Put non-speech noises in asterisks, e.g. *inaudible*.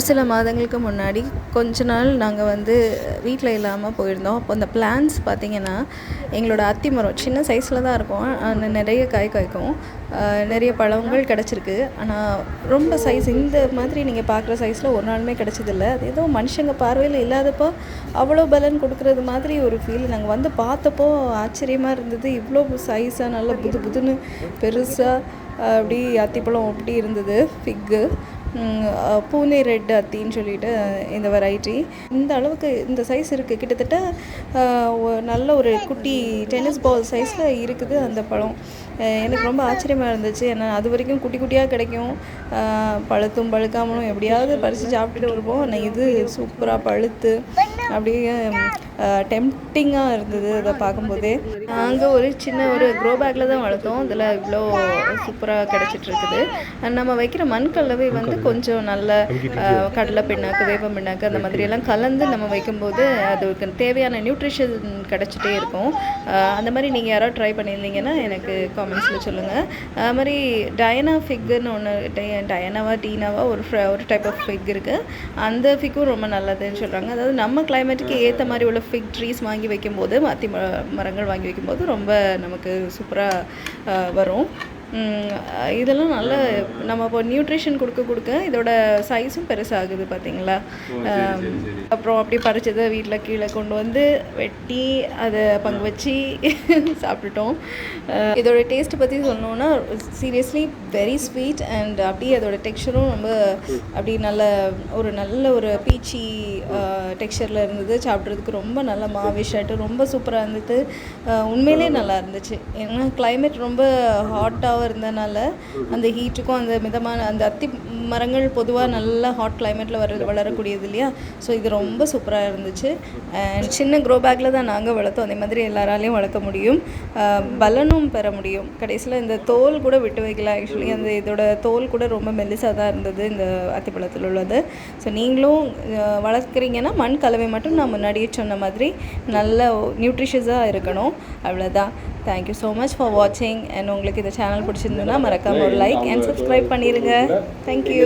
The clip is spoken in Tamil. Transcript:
சில மாதங்களுக்கு முன்னாடி கொஞ்ச நாள் நாங்கள் வந்து வீட்டில் இல்லாமல் போயிருந்தோம். அப்போ அந்த பிளான்ஸ் பார்த்திங்கன்னா எங்களோட அத்தி மரம் சின்ன சைஸில் தான் இருக்கும். அந்த நிறைய காய் காய்க்கும். நிறைய பழங்கள் கிடச்சிருக்கு. ஆனால் ரொம்ப சைஸ் இந்த மாதிரி நீங்கள் பார்க்குற சைஸில் ஒரு நாளுமே கிடச்சதில்ல. அது ஏதோ மனுஷங்க பார்வையில் இல்லாதப்போ அவ்வளோ பலன் கொடுக்குறது மாதிரி ஒரு ஃபீல் நாங்கள் வந்து பார்த்தப்போ ஆச்சரியமாக இருந்தது. இவ்வளோ சைஸாக நல்லா புது புதுன்னு பெருசாக அப்படி அத்திப்பழம் அப்படி இருந்தது. ஃபிக்கு பூனே ரெட் அத்தின்னு சொல்லிட்டு இந்த வெரைட்டி இந்த அளவுக்கு இந்த சைஸ் இருக்குது கிட்டத்தட்ட நல்ல ஒரு குட்டி டென்னிஸ் பால் சைஸில் இருக்குது அந்த பழம். எனக்கு ரொம்ப ஆச்சரியமாக இருந்துச்சு. ஏன்னா அது வரைக்கும் குட்டி குட்டியாக கிடைக்கும். பழுத்தும் பழுக்காமலும் எப்படியாவது பறித்து சாப்பிட்டுட்டு வருவோம். ஆனால் இது சூப்பராக பழுத்து அப்படியே டெம்டிங்காக இருந்தது அதை பார்க்கும்போதே. நாங்கள் ஒரு சின்ன ஒரு க்ரோ பேக்கில் தான் வளர்த்தோம். அதில் இவ்வளோ சூப்பராக கிடச்சிட்ருக்குது நம்ம வைக்கிற மண் கலவை வந்து கொஞ்சம் நல்ல கடலை பிண்ணாக்கு வேப்ப பிண்ணாக்கு அந்த மாதிரி எல்லாம் கலந்து நம்ம வைக்கும்போது அதுக்கு தேவையான நியூட்ரிஷன் கிடச்சிட்டே இருக்கும். அந்த மாதிரி நீங்கள் யாராவது ட்ரை பண்ணியிருந்தீங்கன்னா எனக்கு காமெண்ட்ஸில் சொல்லுங்கள் அது மாதிரி டயனா ஃபிக்குன்னு ஒன்று டயனாவா டீனாவா ஒரு ஒரு டைப் ஆஃப் ஃபிக் இருக்குது அந்த ஃபிக்கும் ரொம்ப நல்லதுன்னு சொல்கிறாங்க அதாவது நம்ம கிளைமேட்டுக்கு ஏற்ற மாதிரி உள்ள ஃபிக் ட்ரீஸ் வாங்கி வைக்கும்போது அத்தி ம மரங்கள் வாங்கி வைக்கும்போது ரொம்ப நமக்கு சூப்பராக வரும். இதெல்லாம் நல்ல நம்ம இப்போ நியூட்ரிஷன் கொடுக்க கொடுக்க இதோட சைஸும் பெருசாகுது பார்த்தீங்களா? அப்புறம் அப்படி பறிச்சதை வீட்டில் கீழே கொண்டு வந்து வெட்டி அதை பங்கு வச்சு *laughs* சாப்பிட்டுட்டோம். இதோட டேஸ்ட்டை பற்றி சொல்லணுன்னா சீரியஸ்லி வெரி ஸ்வீட் அண்ட் அப்படியே அதோட டெக்ஸ்சரும் ரொம்ப அப்படி நல்ல ஒரு நல்ல ஒரு பீச்சி டெக்ஸ்சரில் இருந்தது. சாப்பிட்றதுக்கு ரொம்ப நல்ல மாவிஷாட்டு ரொம்ப சூப்பராக இருந்தது. உண்மையிலே நல்லா இருந்துச்சு. ஏன்னா climate ரொம்ப ஹாட்டாகவும் இருந்ததுனால அந்த ஹீட்டுக்கும் அந்த மிதமான அந்த அத்தி மரங்கள் பொதுவாக நல்ல ஹாட் கிளைமேட்டில் வர வளரக்கூடியது இல்லையா? ஸோ இது ரொம்ப சூப்பராக இருந்துச்சு. அண்ட் சின்ன க்ரோ பேக்கில் தான் நாங்கள் வளர்த்தோம். அதே மாதிரி எல்லாராலையும் வளர்க்க முடியும். பலனும் பெற முடியும். கடைசியில் இந்த தோல் கூட விட்டு வைக்கல. ஆக்சுவலி அந்த இதோட தோல் கூட ரொம்ப மெல்லிசாக தான் இருந்தது இந்த அத்திப்பழத்தில் உள்ளது. ஸோ நீங்களும் வளர்க்குறீங்கன்னா மண் கலவை மட்டும் நான் முன்னாடியே சொன்ன மாதிரி நல்ல நியூட்ரிஷியஸாக இருக்கணும். அவ்வளோதான் thank you so much for வாட்சிங் அண்ட் உங்களுக்கு இந்த சேனல் பிடிச்சிருந்ததுன்னா மறக்காமல் ஒரு லைக் அண்ட் சப்ஸ்கிரைப் பண்ணிடுங்க தேங்க்யூ